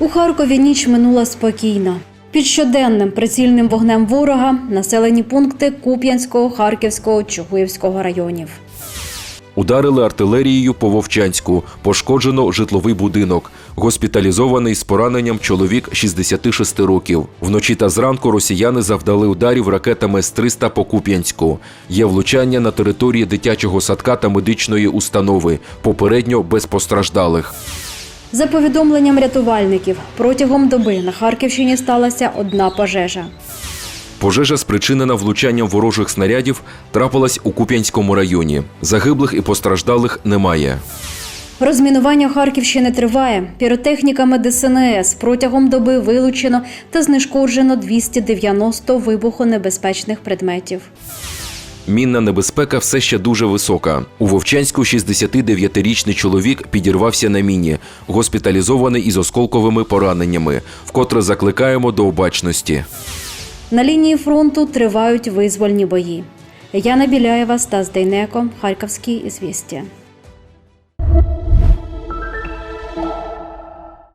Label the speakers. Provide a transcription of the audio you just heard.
Speaker 1: У Харкові ніч минула спокійно. Під щоденним прицільним вогнем ворога населені пункти Куп'янського, Харківського, Чугуївського районів.
Speaker 2: Ударили артилерією по Вовчанську. Пошкоджено житловий будинок. Госпіталізований з пораненням чоловік 66 років. Вночі та зранку росіяни завдали ударів ракетами С-300 по Куп'янську. Є влучання на території дитячого садка та медичної установи. Попередньо без постраждалих.
Speaker 1: За повідомленням рятувальників, протягом доби на Харківщині сталася одна пожежа.
Speaker 2: Пожежа, спричинена влучанням ворожих снарядів, трапилась у Куп'янському районі. Загиблих і постраждалих немає.
Speaker 1: Розмінування Харківщини триває. Піротехніками ДСНС протягом доби вилучено та знешкоджено 290 вибухонебезпечних предметів.
Speaker 2: Мінна небезпека все ще дуже висока. У Вовчанську 69-річний чоловік підірвався на міні, госпіталізований із осколковими пораненнями. Вкотре закликаємо до обачності.
Speaker 1: На лінії фронту тривають визвольні бої. Яна Біляєва, Стас Дейнеко, Харківські ізвістія.